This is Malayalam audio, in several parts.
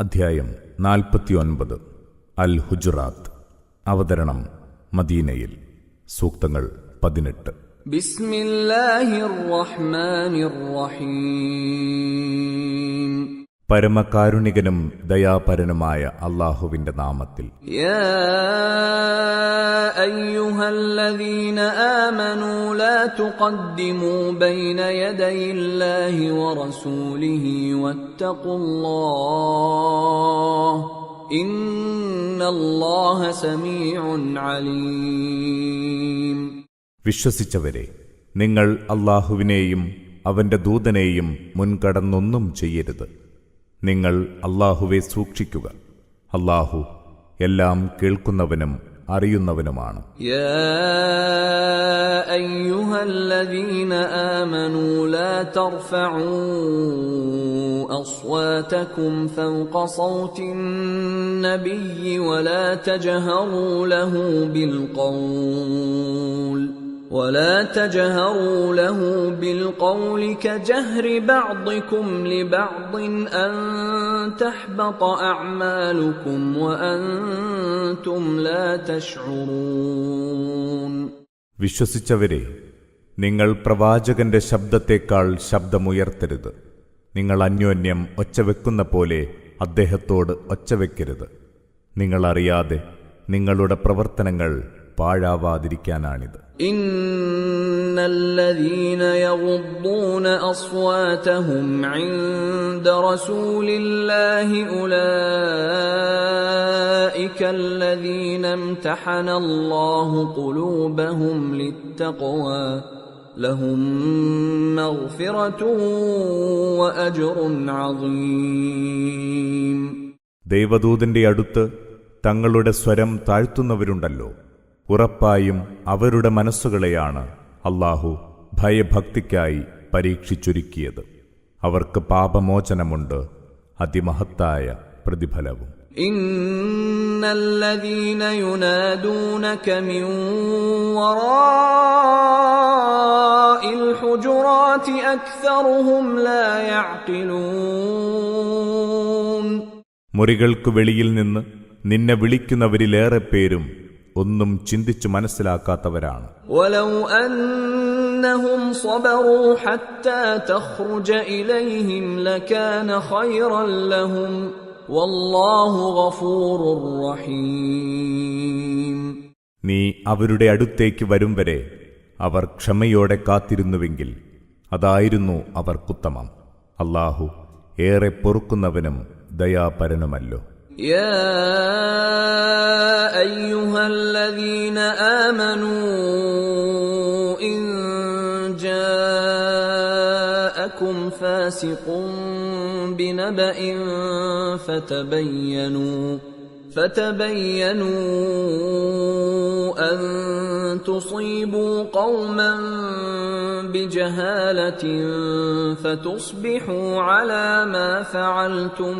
അധ്യായം നാൽപ്പത്തിയൊൻപത്. അൽ ഹുജുറാത്ത് അവതരണം മദീനയിൽ. സൂക്തങ്ങൾ പതിനെട്ട്. ബിസ്മില്ലാഹിർ റഹ്മാനിർ റഹീം. പരമകാരുണികനും ദയാപരനുമായ അള്ളാഹുവിന്റെ നാമത്തിൽ. വിശ്വസിച്ചവരെ നിങ്ങൾ അള്ളാഹുവിനെയും അവന്റെ ദൂതനെയും മുൻകടന്നൊന്നും ചെയ്യരുത്. നിങ്ങൾ അള്ളാഹുവെ സൂക്ഷിക്കുക അള്ളാഹു എല്ലാം കേൾക്കുന്നവനും അറിയുന്നവനുമാണ് يا ايها الذين امنوا لا ترفعوا اصواتكم فوق صوت النبي ولا تجهروا له بالقول ولا تجهروا له بالقول كجهر بعضكم لبعض ان تحبط اعمالكم وانتم لا تشعرون വിശ്വസിച്ചവരെ നിങ്ങൾ പ്രവാചകന്റെ ശബ്ദത്തേക്കാൾ ശബ്ദമുയർത്തരുത് നിങ്ങൾ അന്യോന്യം ഒച്ചവെക്കുന്ന പോലെ അദ്ദേഹത്തോട് ഒച്ചവെക്കരുത് നിങ്ങൾ അറിയാതെ നിങ്ങളുടെ പ്രവർത്തനങ്ങൾ പാഴാവാതിരിക്കാനാണിത് ان الذين يغضون اصواتهم عند رسول الله اولئك الذين امتحن الله قلوبهم للتقوى لهم مغفره واجر عظيم ദൈവദൂതന്റെ അടുത്ത് തങ്ങളുടെ സ്വരം താഴ്ത്തുന്നവരുണ്ടല്ലോ ഉറപ്പായും അവരുടെ മനസ്സുകളെയാണ് അള്ളാഹു ഭയഭക്തിക്കായി പരീക്ഷിച്ചൊരുക്കിയത് അവർക്ക് പാപമോചനമുണ്ട് അതിമഹത്തായ പ്രതിഫലവും ان الذين ينادونك من وراء الحجرات اكثرهم لا يعقلون മുറികൾക്കു വെളിയിൽ നിന്ന് നിന്നെ വിളിക്കുന്നവരിലേറെ പേരും ഒന്നും ചിന്തിച്ചു മനസ്സിലാക്കാത്തവരാണ്. നീ അവരുടെ അടുത്തേക്ക് വരും വരെ അവർ ക്ഷമയോടെ കാത്തിരുന്നുവെങ്കിൽ അതായിരുന്നു അവർക്കുത്തമം അല്ലാഹു ഏറെ പൊറുക്കുന്നവനും ദയാപരനുമല്ലോ. يا أيها الذين آمنوا إن جاءكم فاسق بنبأ فتبينوا فتبينوا ان تصيبوا قوما بجهاله فتصبحوا على ما فعلتم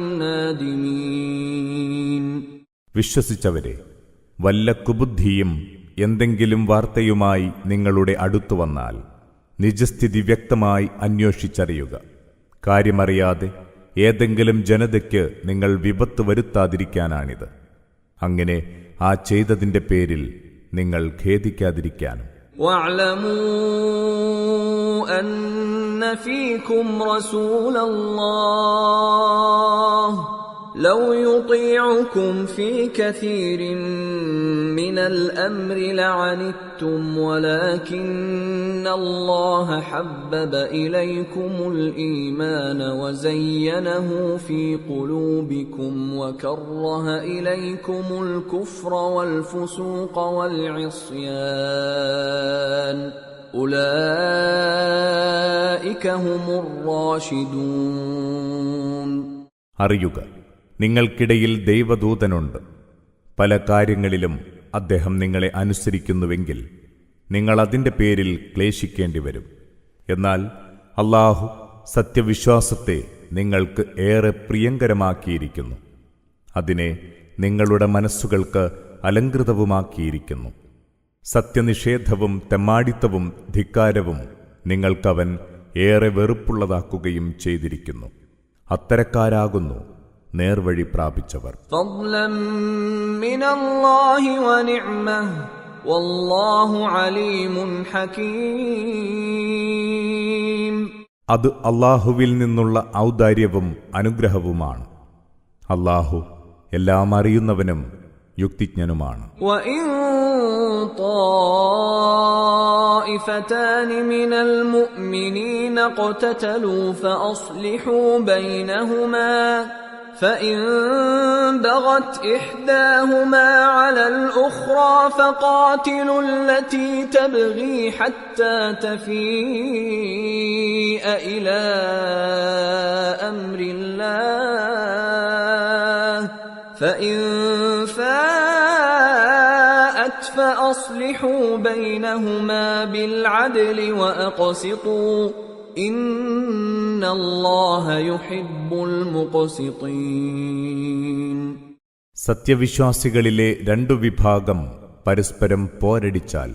نادمين വിശ്വസിച്ചവരെ വല്ല കുബുദ്ധിയും എന്തെങ്കിലും വാർത്തയുമായി നിങ്ങളുടെ അടുത്തു വന്നാൽ നിജസ്ഥിതി വ്യക്തമായി അന്വേഷിച്ചറിയുക കാര്യമറിയാതെ ഏതെങ്കിലും ജനതയ്ക്ക് നിങ്ങൾ വിപത്ത് വരുത്താതിരിക്കാനാണിത് അങ്ങനെ ആ ചെയ്തതിന്റെ പേരിൽ നിങ്ങൾ ഖേദിക്കാതിരിക്കാനും واعلموا ان فيكم رسول الله لو يطيعكم في كثير من الامر لعنتم ولكن الله حبب اليكم الايمان وزينه في قلوبكم وكره اليكم الكفر والفسوق والعصيان اولئك هم الراشدون അറിയുക നിങ്ങൾക്കിടയിൽ ദൈവദൂതനുണ്ട്. പല കാര്യങ്ങളിലും അദ്ദേഹം നിങ്ങളെ അനുസരിക്കുന്നുവെങ്കിൽ നിങ്ങൾ അതിന്റെ പേരിൽ ക്ലേശിക്കേണ്ടി വരും എന്നാൽ അള്ളാഹു സത്യവിശ്വാസത്തെ നിങ്ങൾക്ക് ഏറെ പ്രിയങ്കരമാക്കിയിരിക്കുന്നു. അതിനെ നിങ്ങളുടെ മനസ്സുകൾക്ക് അലങ്കൃതവുമാക്കിയിരിക്കുന്നു സത്യനിഷേധവും തെമ്മാടിത്തവും ധിക്കാരവും നിങ്ങൾക്കവൻ ഏറെ വെറുപ്പുള്ളതാക്കുകയും ചെയ്തിരിക്കുന്നു. അത്തരക്കാരാകുന്നു നേർവഴി പ്രാപിച്ചവർ فضلا من الله ونعمه والله عليم حكيم അത് അള്ളാഹുവിൽ നിന്നുള്ള ഔദാര്യവും അനുഗ്രഹവുമാണ് അള്ളാഹു എല്ലാം അറിയുന്നവനും യുക്തിജ്ഞനുമാണ് وإن طائفتان من المؤمنين اقتتلوا فأصلحوا بينهما فإن بغت إحداهما على الأخرى فقاتلوا التي تبغي حتى تفيء إلى أمر الله فإن فاءت فأصلحوا بينهما بالعدل وأقسطوا സത്യവിശ്വാസികളിലെ രണ്ടു വിഭാഗം പരസ്പരം പോരടിച്ചാൽ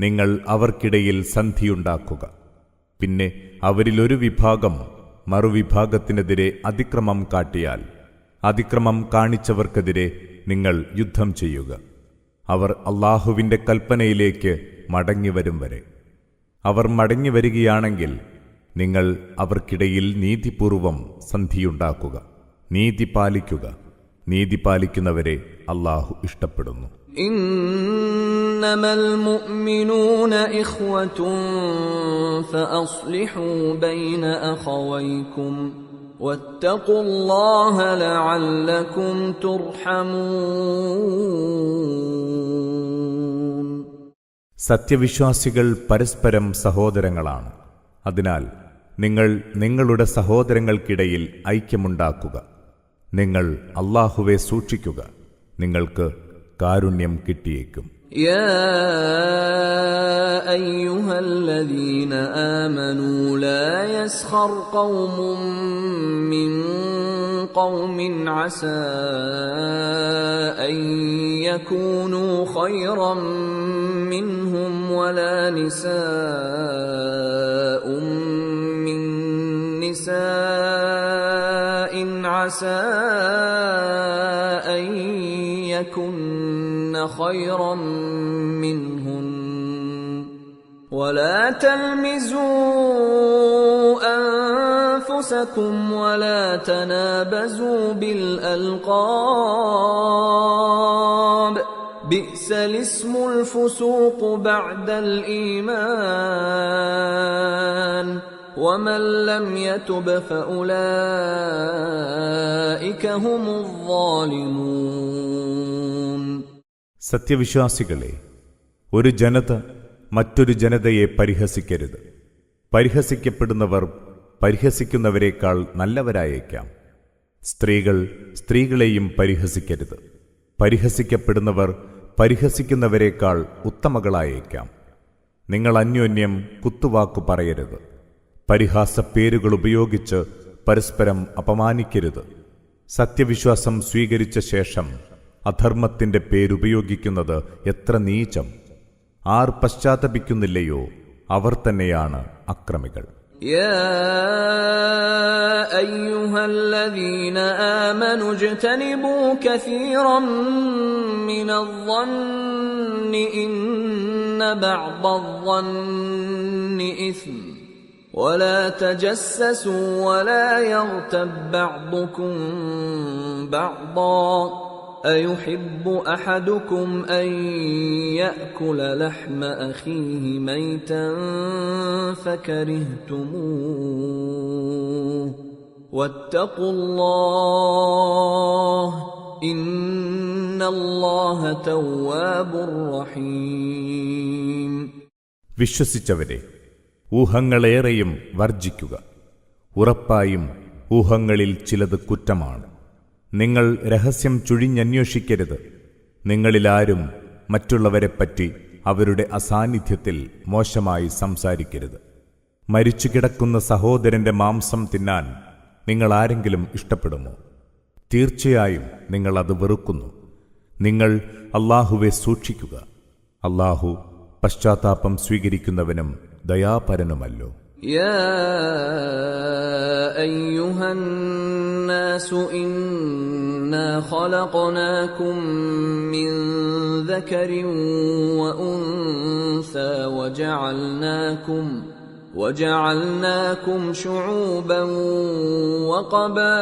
നിങ്ങൾ അവർക്കിടയിൽ സന്ധിയുണ്ടാക്കുക. പിന്നെ അവരിലൊരു വിഭാഗം മറുവിഭാഗത്തിനെതിരെ അതിക്രമം കാട്ടിയാൽ അതിക്രമം കാണിച്ചവർക്കെതിരെ നിങ്ങൾ യുദ്ധം ചെയ്യുക. അവർ അള്ളാഹുവിന്റെ കൽപ്പനയിലേക്ക് മടങ്ങിവരും വരെ. അവർ മടങ്ങിവരികയാണെങ്കിൽ നിങ്ങൾ അവർക്കിടയിൽ നീതിപൂർവം സന്ധിയുണ്ടാക്കുക. നീതി പാലിക്കുക. നീതി പാലിക്കുന്നവരെ അള്ളാഹു ഇഷ്ടപ്പെടുന്നു. സത്യവിശ്വാസികൾ പരസ്പരം സഹോദരങ്ങളാണ്. അതിനാൽ നിങ്ങൾ നിങ്ങളുടെ സഹോദരങ്ങൾക്കിടയിൽ ഐക്യമുണ്ടാക്കുക നിങ്ങൾ അള്ളാഹുവെ സൂക്ഷിക്കുക നിങ്ങൾക്ക് കാരുണ്യം കിട്ടിയേക്കും يا ايها الذين امنوا لا يسخر قوم من قوم عسى ان يكونوا خيرا منهم ولا نساء عسى أن يكن خيرا منهن. ولا تلمزوا أنفسكم ولا تنابزوا بالألقاب. بئس الاسم الفسوق بعد الإيمان. ومن لم يتب فاولئك هم الظالمون സത്യവിശ്വാസികളെ ഒരു ജനത മറ്റൊരു ജനതയെ പരിഹസിക്കരുത് പരിഹസിക്കപ്പെടുന്നവർ പരിഹസിക്കുന്നവരെക്കാൾ നല്ലവരായേക്കാം സ്ത്രീകൾ സ്ത്രീകളെയും പരിഹസിക്കരുത് പരിഹസിക്കപ്പെടുന്നവർ പരിഹസിക്കുന്നവരെക്കാൾ ഉത്തമകളായേക്കാം നിങ്ങൾ അന്യോന്യം കുത്തുവാക്കു പറയരുത് പരിഹാസ പേരുകൾ ഉപയോഗിച്ച് പരസ്പരം അപമാനിക്കരുത് സത്യവിശ്വാസം സ്വീകരിച്ച ശേഷം അധർമ്മത്തിന്റെ പേരുപയോഗിക്കുന്നത് എത്ര നീചം ആർ പശ്ചാത്തപിക്കുന്നില്ലയോ അവർ തന്നെയാണ് അക്രമികൾ يا ايها الذين امنوا اجتنبوا كثيرا من الظن ان بعض الظن اثم ولا تجسسوا ولا يغتب بعضكم بعضا ايحب احدكم ان ياكل لحم اخيه ميتا فكرهتموه واتقوا الله ان الله تواب رحيم വിശ്വസിച്ചവരെ ഊഹങ്ങളേറെയും വർജിക്കുക ഉറപ്പായും ഊഹങ്ങളിൽ ചിലത് കുറ്റമാണ്. നിങ്ങൾ രഹസ്യം ചുഴിഞ്ഞന്വേഷിക്കരുത്. നിങ്ങളിലാരും മറ്റുള്ളവരെപ്പറ്റി അവരുടെ അസാന്നിധ്യത്തിൽ മോശമായി സംസാരിക്കരുത്. മരിച്ചു കിടക്കുന്ന സഹോദരന്റെ മാംസം തിന്നാൻ നിങ്ങൾ ആരെങ്കിലും ഇഷ്ടപ്പെടുമോ? തീർച്ചയായും നിങ്ങൾ അത് വെറുക്കുന്നു. നിങ്ങൾ അള്ളാഹുവെ സൂക്ഷിക്കുക. അള്ളാഹു പശ്ചാത്താപം സ്വീകരിക്കുന്നവനും ദയാപരനുമല്ലോ يا ايها الناس انا خلقناكم من ذكر وانثى وجعلناكم وجعلناكم شعوبا وقبائل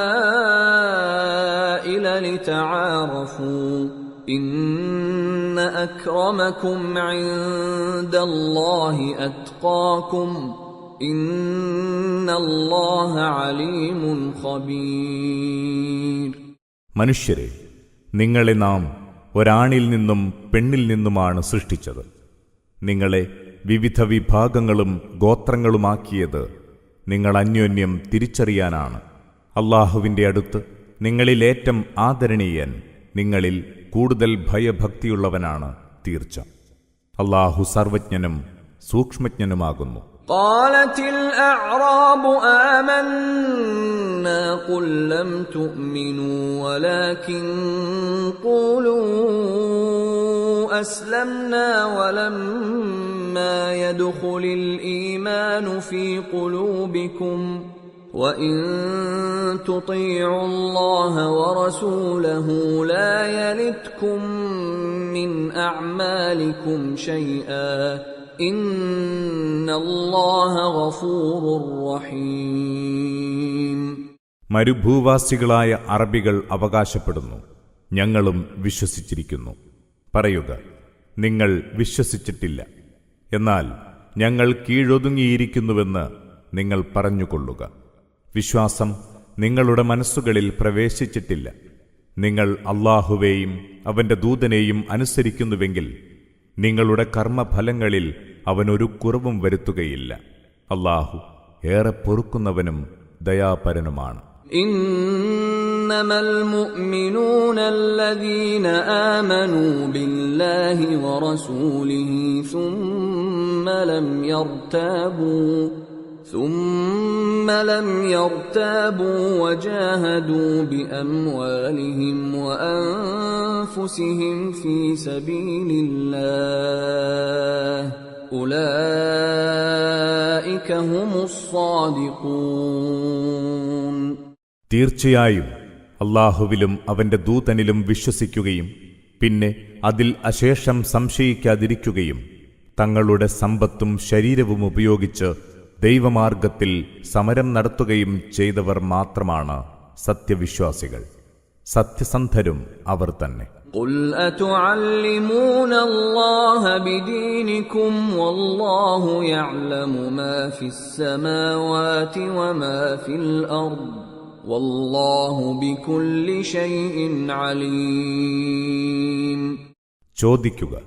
لتعارفوا ان اكرمكم عند الله اتقاكم ان الله عليم خبير മനുഷ്യരെ നിങ്ങളെ നാം ഒരാണിൽ നിന്നും പെണ്ണിൽ നിന്നുമാണ് സൃഷ്ടിച്ചത് നിങ്ങളെ വിവിധ വിഭാഗങ്ങളും ഗോത്രങ്ങളുമാക്കിയത് നിങ്ങൾ അന്യോന്യം തിരിച്ചറിയാനാണ് അള്ളാഹുവിൻ്റെ അടുത്ത് നിങ്ങളിലേറ്റം ആദരണീയൻ നിങ്ങളിൽ കൂടുതൽ ഭയഭക്തിയുള്ളവനാണ് തീർച്ച അള്ളാഹു സർവജ്ഞനും സൂക്ഷ്മജ്ഞനുമാകുന്നു قالت الاعراب آمنا قل لم تؤمنوا ولكن قولوا اسلمنا ولما يدخل الايمان في قلوبكم وان تطيعوا الله ورسوله لا يلتكم من اعمالكم شيئا ان الله غفور رحيم മരുഭൂവാസികളായ അറബികൾ അവകാശപ്പെടുന്നു ഞങ്ങളും വിശ്വസിച്ചിരിക്കുന്നു പറയുക നിങ്ങൾ വിശ്വസിച്ചിട്ടില്ല എന്നാൽ ഞങ്ങൾ കീഴൊതുങ്ങിയിരിക്കുന്നുവെന്ന് നിങ്ങൾ പറഞ്ഞുകൊള്ളുക വിശ്വാസം നിങ്ങളുടെ മനസ്സുകളിൽ പ്രവേശിച്ചിട്ടില്ല നിങ്ങൾ അള്ളാഹുവേയും അവന്റെ ദൂതനെയും അനുസരിക്കുന്നുവെങ്കിൽ നിങ്ങളുടെ കർമ്മഫലങ്ങളിൽ അവനൊരു കുറവും വരുത്തുകയില്ല അള്ളാഹു ഏറെ പൊറുക്കുന്നവനും ദയാപരനുമാണ് انما المؤمنون الذين امنوا بالله ورسوله ثم لم يرتابوا ثم لم يرتابوا وجاهدوا باموالهم وانفسهم في سبيل الله اولئك هم الصادقون തീർച്ചയായും അള്ളാഹുവിലും അവന്റെ ദൂതനിലും വിശ്വസിക്കുകയും പിന്നെ അതിൽ അശേഷം സംശയിക്കാതിരിക്കുകയും തങ്ങളുടെ സമ്പത്തും ശരീരവും ഉപയോഗിച്ച് ദൈവമാർഗത്തിൽ സമരം നടത്തുകയും ചെയ്തവർ മാത്രമാണ് സത്യവിശ്വാസികൾ സത്യസന്ധരും അവർ തന്നെ قل اتعلمون الله بدينكم والله يعلم ما في السماوات وما في الارض والله بكل شيء عليم ചോദിക്കുക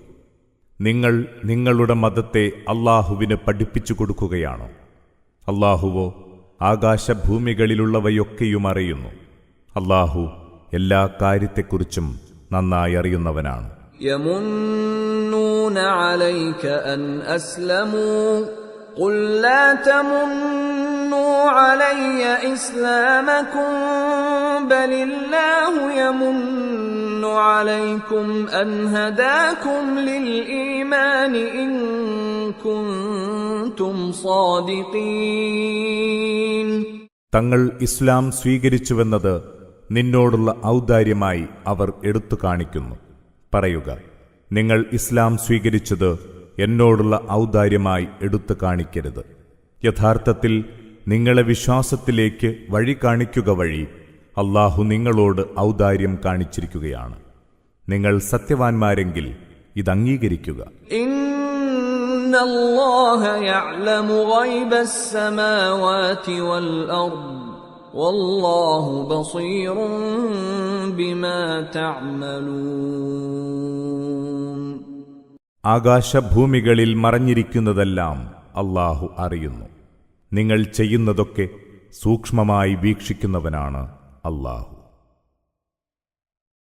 നിങ്ങൾ നിങ്ങളുടെ മതത്തെ അള്ളാഹുവിന് പഠിപ്പിച്ചു കൊടുക്കുകയാണോ അള്ളാഹുവോ ആകാശഭൂമികളിലുള്ളവയൊക്കെയും അറിയുന്നു അള്ളാഹു എല്ലാ കാര്യത്തെക്കുറിച്ചും നന്നായി അറിയുന്നവനാണ് يمنون عليك ان اسلموا قل لا تمنوا علي اسلامكم بل الله يمن عليكم ان هداكم للايمان ان كنتم صادقين തങ്ങൾ ഇസ്ലാം സ്വീകരിച്ചുവെന്നത് നിന്നോടുള്ള ഔദാര്യമായി അവർ എടുത്തു കാണിക്കുന്നു. പറയുക നിങ്ങൾ ഇസ്ലാം സ്വീകരിച്ചത് എന്നോടുള്ള ഔദാര്യമായി എടുത്തു കാണിക്കരുത്. യഥാർത്ഥത്തിൽ നിങ്ങളെ വിശ്വാസത്തിലേക്ക് വഴി കാണിക്കുക വഴി അള്ളാഹു നിങ്ങളോട് ഔദാര്യം കാണിച്ചിരിക്കുകയാണ്. നിങ്ങൾ സത്യവാൻമാരെങ്കിൽ ഇത് അംഗീകരിക്കുക. ان الله يعلم غيب السماوات والارض والله بصير بما تعملون ആകാശഭൂമികളിൽ മറഞ്ഞിരിക്കുന്നതെല്ലാം അള്ളാഹു അറിയുന്നു നിങ്ങൾ ചെയ്യുന്നതൊക്കെ സൂക്ഷ്മമായി വീക്ഷിക്കുന്നവനാണ് അള്ളാഹു